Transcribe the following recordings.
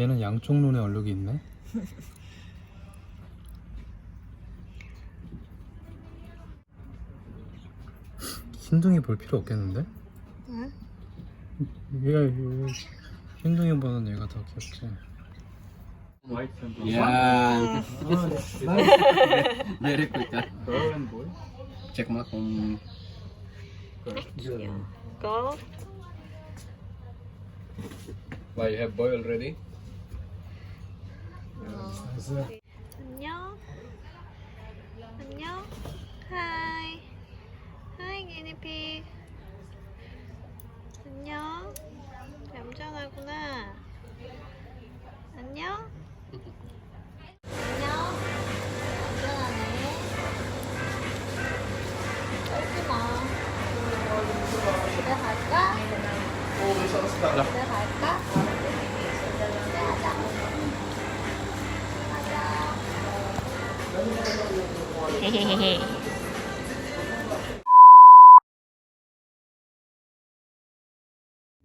얘는 양쪽 눈에 얼룩이 있네. 흰둥이 볼 필요 없겠는데? 응? 얘가 얘 흰둥이보다는 얘가 더 귀엽지. Very quick ah. Check mo kung Go. why you have boy already? 안녕. 안녕. 하이. 하이 기니피. 안녕. 얌전하구나. 안녕. 안녕. 얌전하네. 떨지 마. 집에 갈까? 집에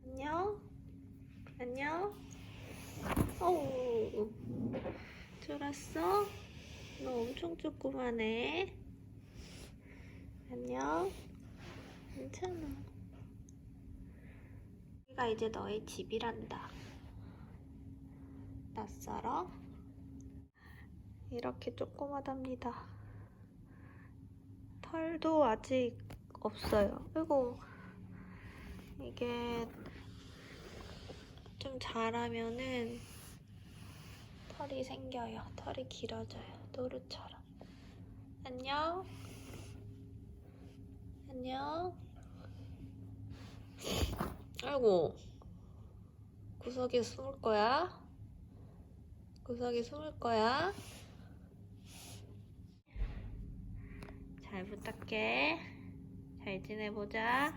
안녕. 안녕. 어우. 졸았어? 너 엄청 조그마네. 안녕. 괜찮아. 여기가 이제 너의 집이란다. 낯설어? 이렇게 조그마답니다. 털도 아직 없어요. 그리고 이게 좀 자라면은 털이 생겨요. 털이 길어져요. 노루처럼. 안녕. 안녕. 아이고. 구석에 숨을 거야? 구석에 숨을 거야? 잘 부탁해. 잘 지내보자.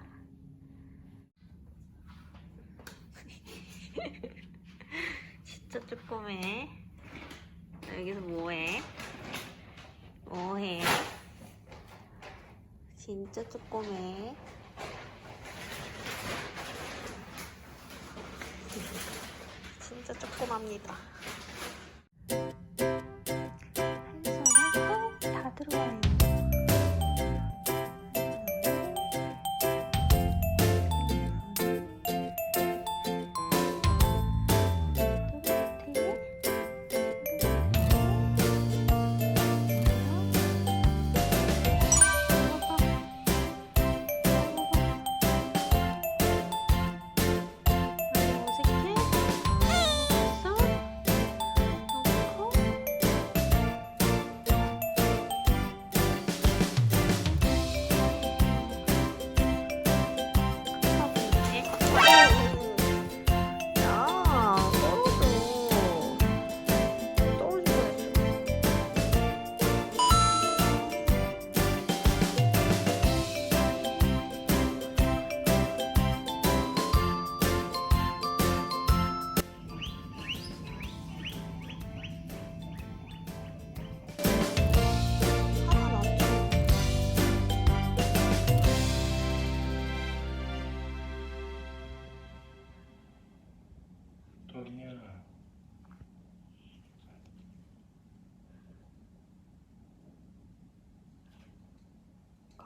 진짜. 너 여기서 뭐해? 뭐해? 진짜 조그매. 진짜 조그맣니다.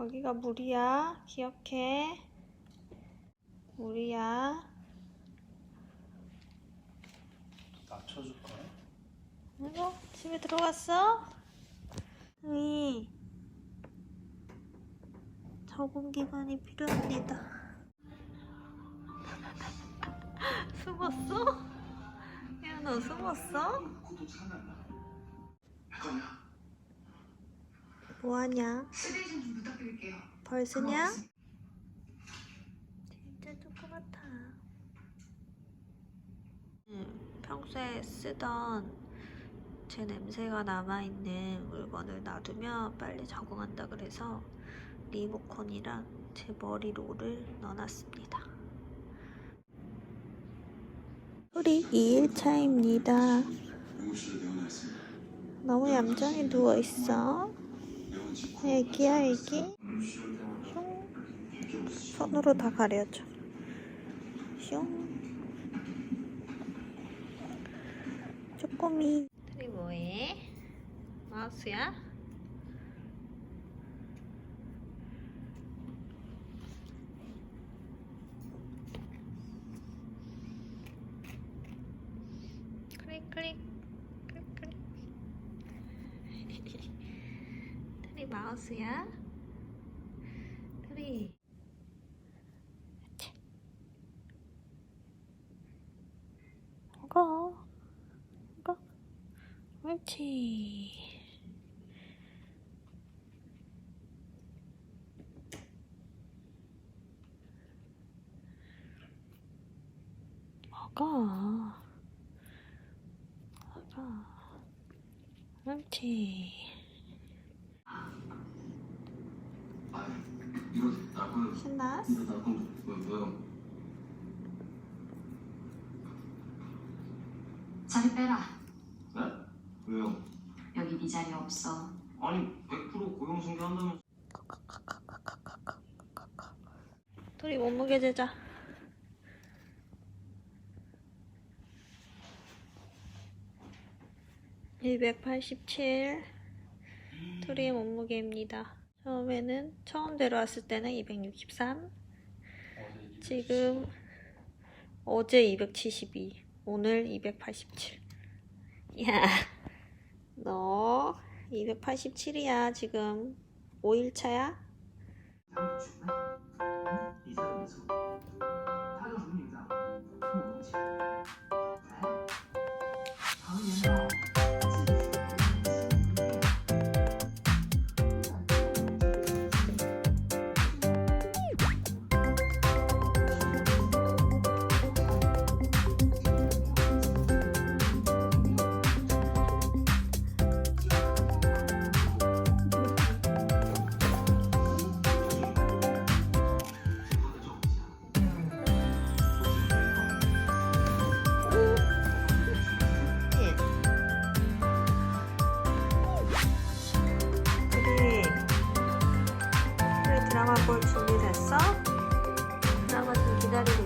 거기가 물이야. 기억해. 물이야. 낮춰줄까? 이거 집에 들어갔어? 이 적응 기간이 필요합니다. 숨었어? 야, 너 숨었어? 뭐하냐? 벌 쓰냐? 진짜 조그맣다. 음, 평소에 쓰던 제 냄새가 남아있는 물건을 놔두면 빨리 적응한다 그래서 리모컨이랑 제 머리 롤을 넣어놨습니다. 우리 2일차입니다. 너무 얌전히 누워있어. 애기야 애기. 슝. 손으로 다 가려줘. 슝. 꼬꼬미. 둘이 뭐해? 마우스야? 클릭 클릭 클릭 클릭. 둘이 마우스야? 둘이. 이거 이거 옳지 먹어 먹어 옳지 신나? 자리 빼라. 없어. 아니 100% 고용 승계 한다면 둘이 몸무게 재자. (287) 둘이 몸무게입니다. 처음에는 처음 데려왔을 때는 (263) 지금 어제 272 오늘 287 야, 너 287이야 지금. 5일차야? 드라마 볼 준비됐어? 드라마 좀 기다리고